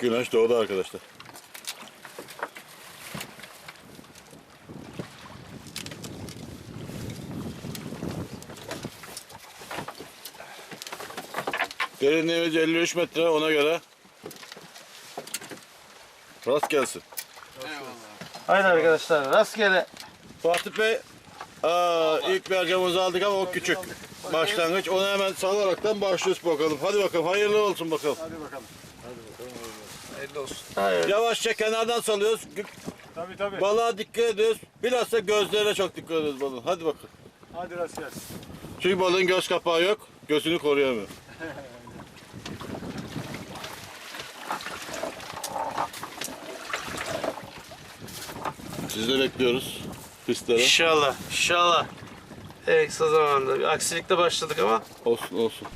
Güneş doğdu arkadaşlar. Derinliğimiz 53 metre ona göre. Rast gelsin. Haydi arkadaşlar rastgele. Fatih Bey, aa, ilk mercamızı aldık ama o küçük. Başlangıç. Onu hemen salaraktan başlıyoruz bakalım. Hadi bakalım, hayırlı olsun bakalım. Hayır. Yavaşça kenardan salıyoruz. Tabii tabii. Balığa dikkat ediyoruz. Bilhassa gözlerine çok dikkat ediyoruz balığın. Hadi bakalım. Hadi rast gelsin. Çünkü balığın göz kapağı yok. Gözünü koruyamıyor. Sizi de bekliyoruz pistlere. İnşallah. İnşallah. En kısa zamanda. Bir aksilikle başladık ama. Olsun olsun.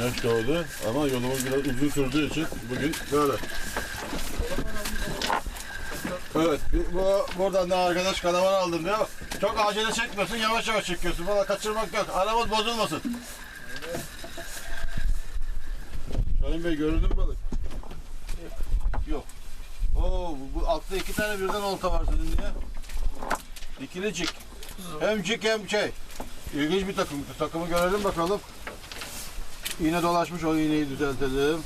Güneş doğdu ama yolumuz biraz uzun sürdüğü için bugün böyle. Evet, bu buradan da arkadaş kanaman aldım diyor. Çok acele çekmiyorsun, yavaş yavaş çekiyorsun. Valla kaçırmak yok. Aramız bozulmasın. Şahin Bey göründü mü balık? Yok. Oo, bu, bu altta iki tane birden olta var sizin diye. İkili cik. Hem cik hem şey. İlginç bir takım. Takımı görelim bakalım. İğne dolaşmış o iğneyi düzeltelim.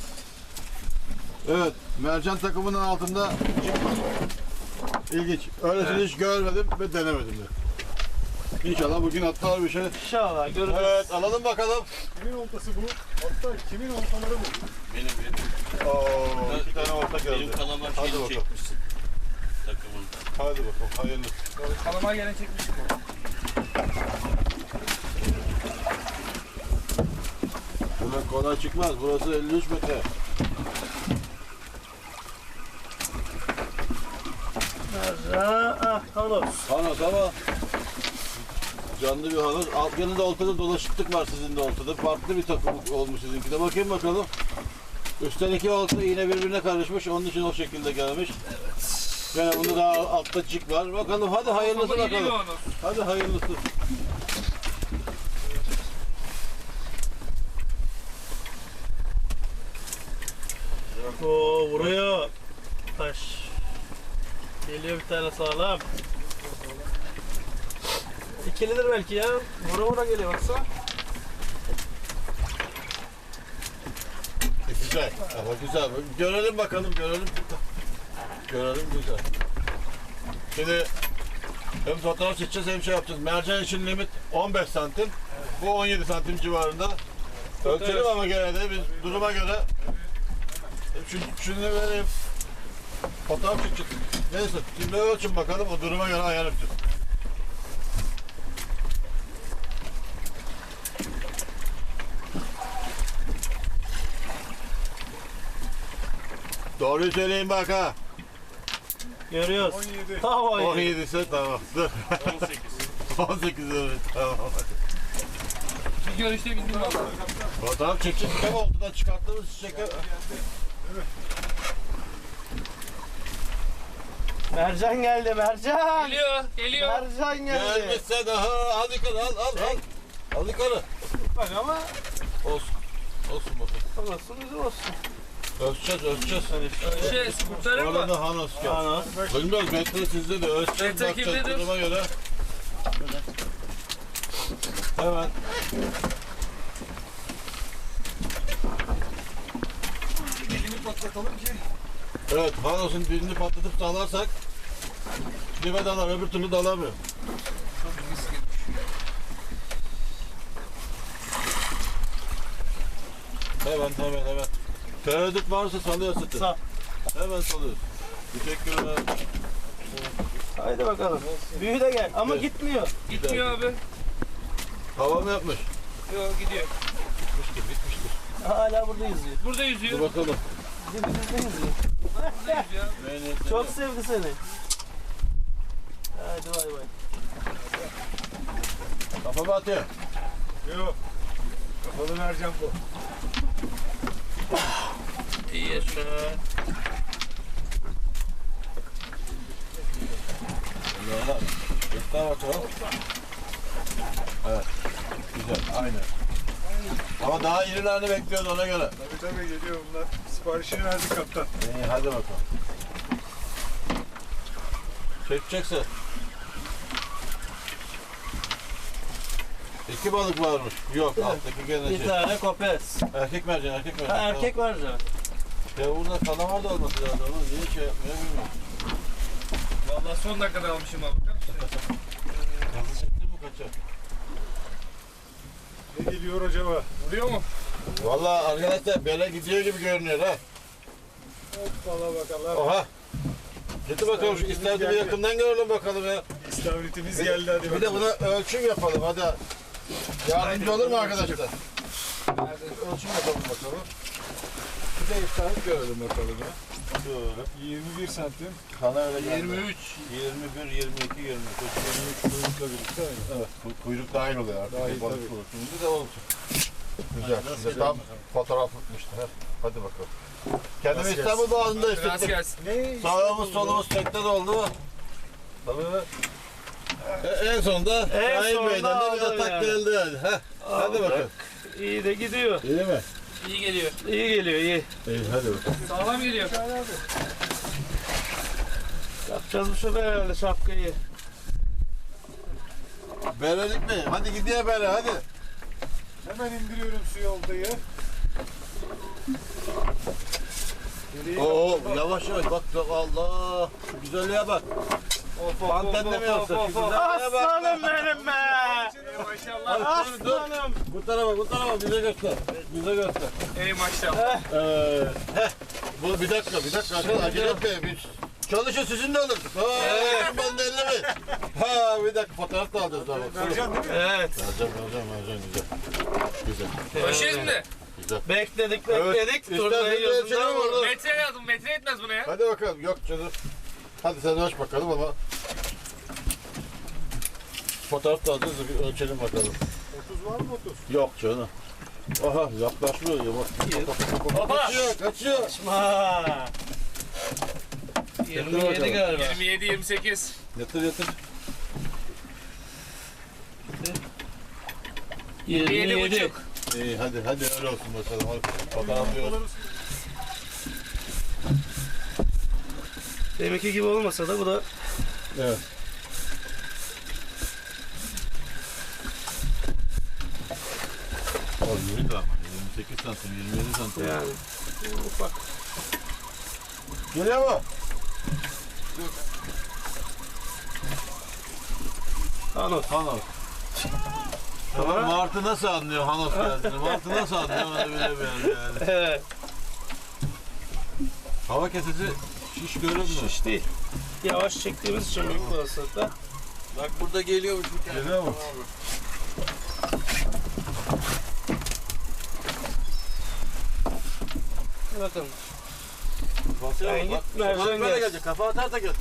Evet, mercan takımının altında var. İlginç. Öylesini hiç görmedim ve denemedim de. İnşallah bugün atlar bir şey. İnşallah görürüz. Evet, alalım bakalım. Kimin oltası bu? Hatta kimin oltaları bu? Benim benim. Oo, iki tane Benim geldi. kalamar Hadi şeyini bakalım. çekmişsin. Takımında. Hadi bakalım, hayırlı. Kalamar gene çekmiştim. Buradan kolay çıkmaz. Burası 53 metre. Ha, ah, Halos. Hanos ama canlı bir hanos. Alt yanında oltada dolaşıklık var sizin de oltada. Farklı bir takım olmuş sizinki de. Bakayım bakalım. Üstten iki olta yine birbirine karışmış. Onun için o şekilde gelmiş. Yani bunda daha altta cik var. Bakalım hadi hayırlısı bakalım. Hadi hayırlısı. Oo vuruyor. Taş. Geliyor bir tane sağlam. İkilidir belki ya. Vura vura geliyor baksana. Güzel. Ama güzel. Görelim bakalım, görelim. Görelim güzel. Şimdi hem fotoğraf çekeceğiz hem şey yapacağız. Mercan için limit 15 santim. Bu 17 santim civarında. Ölçelim ama gene de biz duruma göre şunu vereyim. Fotoğraf çekeceğiz. Neyse şimdi ölçün bakalım o duruma göre ayar yapacağız. Doğruyu söyleyin bak ha. Görüyoruz. 17. Tamam. 17 ise tamam. Dur. 18. 18 evet tamam. Bir görüşte bizim var. Fotoğraf çekeceğiz. Hem oltadan çıkarttığımız çeker. Mercan geldi Mercan. Geliyor, geliyor. Mercan geldi. Gelmişse daha al yukarı al al al. Al yukarı. Bak ama Olsun. Olsun bakalım. olsun bizim olsun. Ölçeceğiz ölçeceğiz. Şey, kurtarır mı? Orada Hanos gel. Anas. Bilmiyorum metre sizde de ölçeceğiz bakacağız kimdedir? duruma göre. Hemen. Patlatalım ki. Evet Hanos'un dilini patlatıp dalarsak dibe dalar öbür türlü dalamıyor. Hemen hemen hemen. Tereddüt varsa salıyor sütü. Sağ. Hemen salıyoruz. Teşekkürler. Haydi bakalım. Büyü de gel ama Evet. gitmiyor. Gitmiyor abi. Hava mı yapmış? Yok gidiyor. Bitmiştir bitmiştir. Hala burada yüzüyor. Burada Dur yüzüyor. bakalım. Yüzüyor. Beni, Çok sevdi seni. Haydi bay bay. Kafa batıyor. Yok. Kapalı mercan bu. İyi yaşa. Göster bakalım. Evet. Güzel. Aynen. Ama daha irilerini bekliyoruz ona göre. Tabii tabii geliyor bunlar. Siparişini verdik kaptan. İyi hadi bakalım. Çekecekse. İki balık varmış. Yok alttaki gene Bir şey. tane kopez. Erkek mercan, erkek mercan. Ha, erkek var canım. Ya burada kalamar da olması lazım ama niye şey yapmıyor bilmiyorum. Vallahi son dakikada almışım abi. Hızlı çekti mi kaçar? Ne geliyor acaba? Vuruyor mu? Vallahi arkadaşlar böyle gidiyor gibi görünüyor ha. Hoppala bakalım. Oha. Getir bakalım şu istavrit'i bir yakından görelim bakalım ya. İstavritimiz geldi hadi Bir de bakalım. buna ölçüm yapalım hadi. Yardımcı olur mu arkadaşlar? Ölçüm yapalım bakalım. Bir de istavrit görelim bakalım ya. Şöyle. 21 santim. Kana öyle geldi. 23. 21, 22, 23. 23 kuyrukla birlikte aynı. Evet, bu kuyruk dahil oluyor artık. Dahil, Balık tabii. kuyruk. de olsun. Güzel. Size tam fotoğraflıkmıştı. Hadi bakalım. Kendimi İstanbul Boğazı'nda hissettim. Sağımız solumuz tekte doldu. Tabii. E, en sonunda En Şahin Bey'den de bir atak geldi. Heh, hadi bakalım. İyi de gidiyor. İyi mi? İyi geliyor. İyi geliyor iyi. İyi hadi bakalım. Sağlam geliyor. Yapacağız bu sefer herhalde şapkayı. Berelik mi? Hadi gidiyor bere hadi. Hemen indiriyorum suya oltayı. Oo yavaş yavaş bak bak, Allah. Şu güzelliğe bak. Of of. Aslanım benim be. Maşallah. Aslanım. Bu tarafa bu tarafa bize göster. Bize göster. Ey maşallah. Ee, heh. Bu bir dakika bir dakika arkadaşlar acele etmeyin. Biz çalışın sizin de olur. Ha, ben de ellemeyin. Ha bir dakika fotoğraf da alacağız daha bak. Değil mi? Evet. Mercan mercan mercan güzel. Güzel. Başarız mı? Güzel. Bekledik Evet, bekledik. istersen Turnayı vurduk. Metre lazım. Metre etmez buna ya. Hadi bakalım. Yok canım. Hadi sen aç bakalım ama fotoğraf da alacağız da bir ölçelim bakalım. 30 var mı 30? Yok canım. Aha yaklaşmıyor ya bak. Baba. Kaçıyor kaçıyor. Ha. 27 galiba. 27 28. Yatır yatır. 27 27. buçuk. İyi hadi hadi öyle olsun bakalım. Fotoğraflıyoruz. Deminki gibi olmasa da bu da Evet. Yürü de ama 28 santim 27 santim. yani ufak. Geliyor mu? Anot. Hanos. Ama Martı nasıl anlıyor Hanos geldiğini? Martı nasıl anlıyor onu bilemiyorum yani. Evet. Hava kesesi şiş görünmüyor. Şiş değil. Yavaş çektiğimiz için büyük olasılıkla. Bak burada geliyormuş bir tane. Geliyor mu? Bakın. Basıyor git, Bak, mercan bak böyle gel. gelecek. Kafa atar da gel.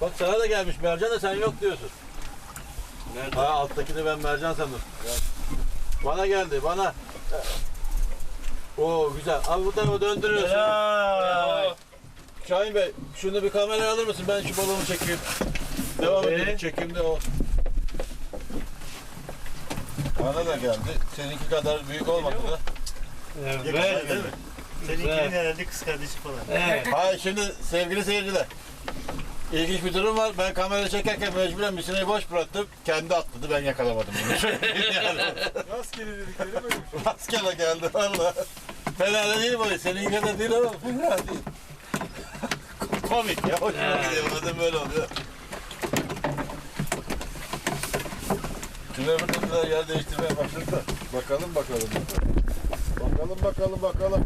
Bak sana da gelmiş mercan da sen yok diyorsun. Nerede? Ha alttakini ben mercan sandım. Bana geldi bana. Oo güzel. Abi bu tarafa döndürüyorsun. Ya. Şahin Bey şunu bir kameraya alır mısın? Ben şu balonu çekeyim. Devam Tabii. edelim çekimde o. Bana da geldi. Seninki kadar büyük olmadı da. Evet. değil mi? Seninkinin herhalde kız kardeşi falan. Evet. Hayır şimdi sevgili seyirciler. İlginç bir durum var. Ben kamera çekerken mecburen misinayı boş bıraktım. Kendi atladı ben yakalamadım bunu. yani, Rastgele dedikleri böyle bir şey. rastgele geldi valla. Fena da değil bu. Senin kadar değil ama fena değil. Komik ya. Hoşuma gidiyor. Bazen böyle oluyor. Şimdi öbür yer değiştirmeye başladı. Bakalım bakalım. Bakalım bakalım bakalım.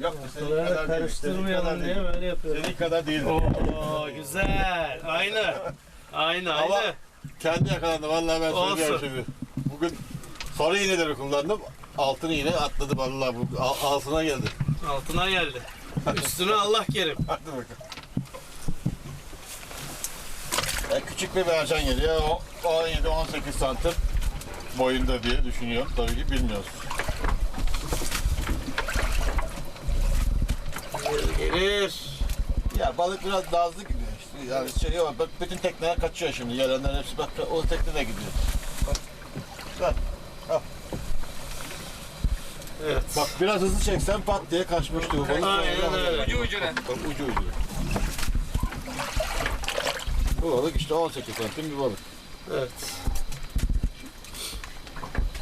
Yok senin kadar karıştırmayalım diye böyle yapıyorum. Senin kadar değil. Oo güzel. Aynı. Aynı Ama aynı. kendi yakalandı vallahi ben Olsun. söylüyorum şimdi. Bugün sarı iğneleri kullandım. Altın iğne atladı vallahi bu al- altına geldi. Altına geldi. Üstüne Allah kerim. Hadi bakalım. Ya küçük bir mercan geliyor. O 17-18 santim boyunda diye düşünüyorum. Tabii ki bilmiyoruz. Gelir. Ya balık biraz nazlı gidiyor işte. Yani şey yok, bak bütün tekneler kaçıyor şimdi. Gelenler hepsi bak o tekne de gidiyor. Bak. Bak. Al. Evet. Bak biraz hızlı çeksen pat diye kaçmıştı bu balık. Aynen öyle. Ucu ucuna. Bak ucu ucu. Bu balık işte 18 santim bir balık. Evet.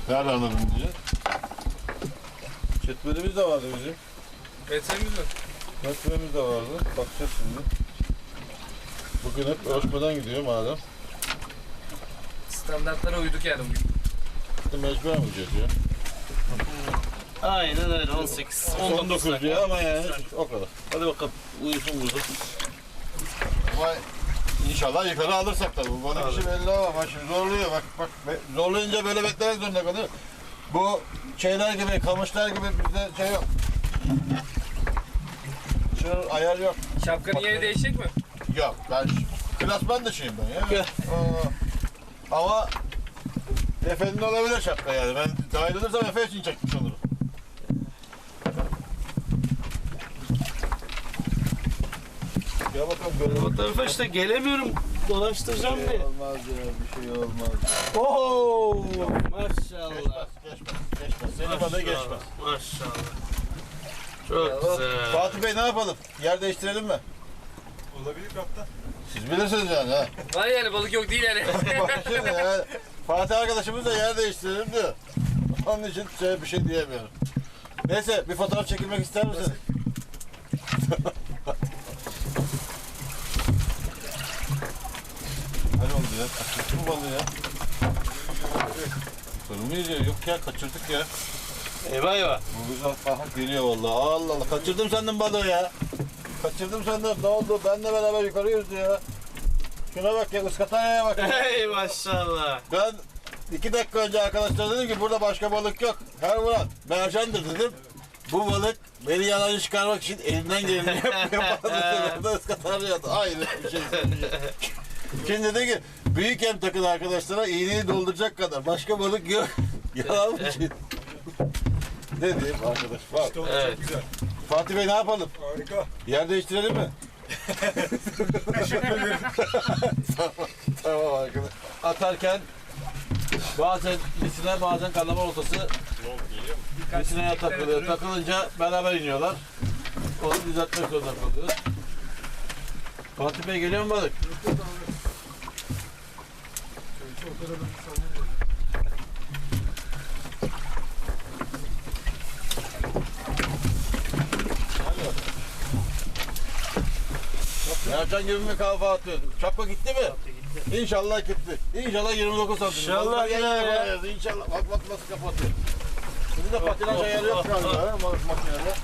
Nerede anladın diye. Çetmelimiz de vardı bizim. Metremiz mi? Metremiz de vardı. Bakacağız şimdi. Bugün hep ölçmeden gidiyor madem. Standartlara uyduk yani bugün. Mecburen ucuyuz ya. Aynen öyle 18. 19 19 dakika. diyor ama yani o kadar. Hadi bakalım uyusun burada. Ama inşallah yukarı alırsak tabii. Bu balık işi belli ama bak şimdi zorluyor. Bak bak zorlayınca böyle beklemek zorunda kalıyor. Bu şeyler gibi, kamışlar gibi bizde şey yok. Şu ayar yok. Şapkanın yeri değişecek mi? Yok ben klasman dışıyım ben ya. Aa, ama Efe'nin olabilir şapka yani. Ben dahil olursam Efe için çekmiş olurum. Gel bakalım böyle Bu tarafa işte gelemiyorum. Dolaştıracağım Bir diye. şey olmaz ya, bir şey olmaz. Oo, maşallah. geçmez, geçmez. Senin bana geçmez. Maşallah. Çok güzel. Fatih Bey ne yapalım? Yer değiştirelim mi? Olabilir kaptan. Siz bilirsiniz yani ha. Var yani balık yok değil yani. Bak şimdi ya, Fatih arkadaşımız da yer değiştirelim diyor. Onun için şey, bir şey diyemiyorum. Neyse bir fotoğraf çekilmek ister misin? Hadi oldu ya. Kaçırdık mı balığı ya? Ya? Yok ya kaçırdık ya. Eyvah eyvah. Bu güzel aha geliyor vallahi. Allah Allah kaçırdım sandım balığı ya. Kaçırdım sandım. Ne oldu? Benle beraber yukarı yüzdü ya. Şuna bak ya ıskatanyaya bak. ya. Hey maşallah. Ben iki dakika önce arkadaşlar dedim ki burada başka balık yok. Her vuran mercandır dedim. Bu balık beni yalancı çıkarmak için elinden geleni yapıyor. Burada ıskatanıyordu. Aynı bir şey. Şimdi dedi ki büyük em takın arkadaşlara iğneyi dolduracak kadar. Başka balık yok. Yalan mı şey? ne diyeyim arkadaş? Bak. İşte o Evet. çok güzel. Fatih Bey ne yapalım? Harika. Yer değiştirelim mi? tamam, tamam arkadaş. Atarken bazen misine bazen kanlama oltası misineye takılıyor. Takılınca beraber iniyorlar. Onu düzeltmek zorunda kalıyoruz. Fatih Bey geliyor mu balık? Ercan gibi mi kafa atıyor? Şapka gitti mi? İnşallah gitti. İnşallah 29 santim. İnşallah gider. İnşallah. Bak bak nasıl kapatıyor. Şimdi de patinaj ayarı yok galiba. ha, makinede.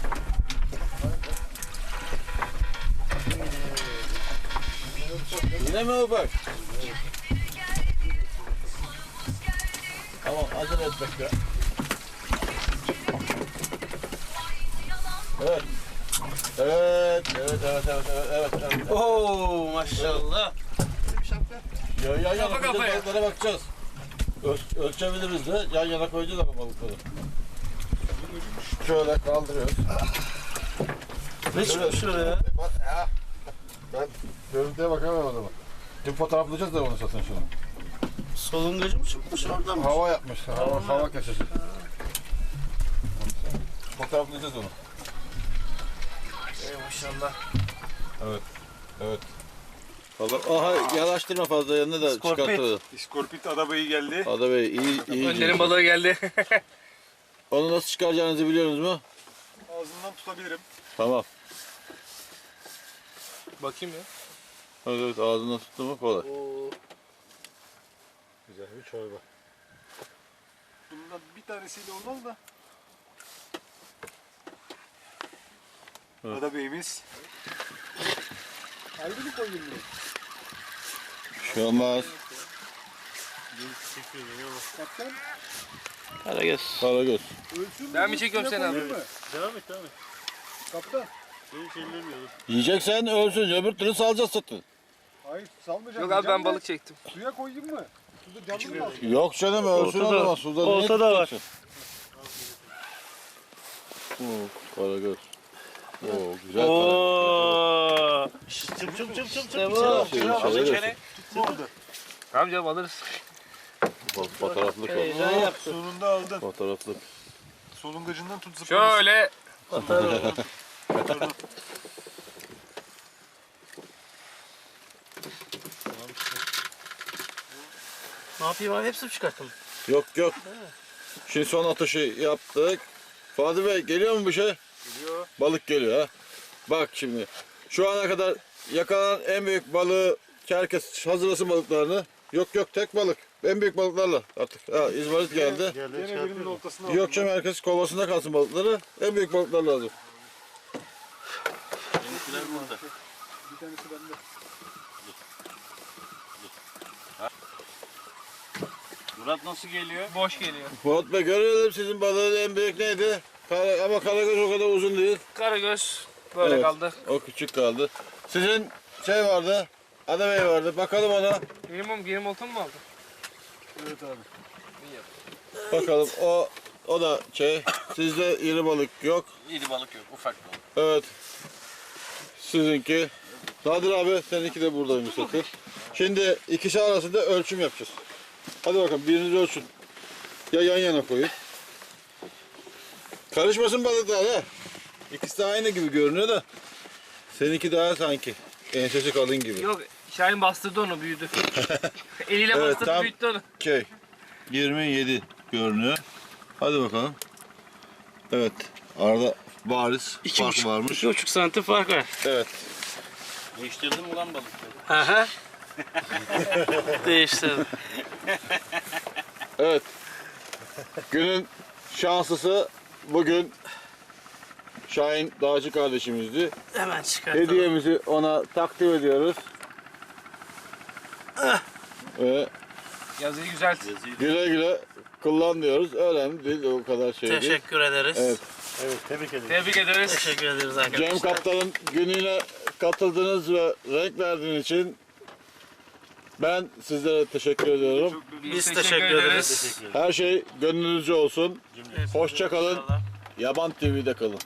Yine mi ufak? Tamam acele et bekle. Evet. Evet, evet, evet, evet, evet, evet, evet. Oo maşallah. Ya, yan yana Kafa koyacağız, kafaya. balıklara bakacağız. Öl- ölçebiliriz de yan yana koyacağız ama balıkları. Şöyle kaldırıyoruz. Ne çıkmış oraya? Bak, ya. Ben görüntüye bakamam o zaman. Dün fotoğraflayacağız da onu satın şimdi. Solungacı mı çıkmış oradan mı? Hava yapmış, hava, hava kesesi. Fotoğraflayacağız onu. Ey maşallah. Evet. Fazla, aha yanaştırma fazla yanına da Skorpit. çıkartıyor. İskorpit adabayı geldi. Ada Bey iyi iyi. Önlerin balığı geldi. Onu nasıl çıkaracağınızı biliyorsunuz mu? Ağzından tutabilirim. Tamam. Bakayım ya. Evet, evet ağzından tuttu mu kolay. Oo. Çorba. Bundan bir tanesiyle olmaz da. Evet. Adabeyimiz. Ayrı mı koyayım bunu? Bir şey olmaz. Kaptan Karagöz. Karagöz. ölçün mü? Ben mi çekiyorum seni abi? Devam et devam et. Kaptan. Yiyeceksen ölsün. Öbür türlü salacağız satın. Hayır salmayacağım. Yok abi ben balık çektim. Suya koyayım mı? Yok canım ölsün o Ortada- zaman. Suda niye ortada var. Oo, karagöz. Oo, güzel. Oo. Çıp çıp çıp çıp çıp. Al içeri. Oldu. Tamam canım alırız. Fo- Fotoğraflık o. Heyecan yaptı. Sonunda aldın. Fotoğraflık. Solungacından tut zıplamasın. Şöyle. Atarım. yapayım abi hepsini çıkarttım. Yok yok. Şimdi son atışı yaptık. Fatih Bey geliyor mu bir şey? Geliyor. Balık geliyor ha. Bak şimdi. Şu ana kadar yakalanan en büyük balığı herkes hazırlasın balıklarını. Yok yok tek balık. En büyük balıklarla artık. Ha, İzmarit geldi. Gene birinin ortasına. Yok canım herkes kovasında kalsın balıkları. En büyük balıklar lazım. Bir tanesi bende. Murat nasıl geliyor? Boş geliyor. Fuat Bey görelim sizin balığın en büyük neydi? Kara, ama karagöz o kadar uzun değil. Karagöz. Böyle Evet. kaldı. O küçük kaldı. Sizin şey vardı. Adabey vardı. Bakalım ona. Minimum geri oltan mı aldın? Evet abi. Bakalım o o da şey. Sizde iri balık yok. İri balık yok, ufak balık. Evet. Sizinki. Nadir abi seninki de buradaymış zaten. Şimdi ikisi arasında ölçüm yapacağız. Hadi bakalım biriniz ölçün. Ya yan yana koyun. Karışmasın balıklar ha. İkisi de aynı gibi görünüyor da. Seninki daha sanki. Ensesi kalın gibi. Yok. Şahin bastırdı onu büyüdü. Eliyle Evet, bastırdı tam- büyüttü onu. Şey. 27 görünüyor. Hadi bakalım. Evet. Arada bariz fark varmış. İki buçuk santim fark var. Evet. Değiştirdin mi lan balıkları? Aha. Değiştirdim. Evet. Günün şanslısı bugün Şahin Dağcı kardeşimizdi. Hemen çıkartalım. Hediyemizi ona takdim ediyoruz. Ve Yazıyı güzel. Yazıyı güle güle kullan diyoruz. Önemli değil o kadar şey değil. Teşekkür ederiz. Evet. Evet tebrik ederim. Tebrik ederiz. Teşekkür ederiz arkadaşlar. Cem Kaptan'ın gününe katıldınız ve renk verdiğiniz için ben sizlere teşekkür ediyorum. Biz, teşekkür, ederiz. Her şey gönlünüzce olsun. Hoşça kalın. Yaban TV'de kalın.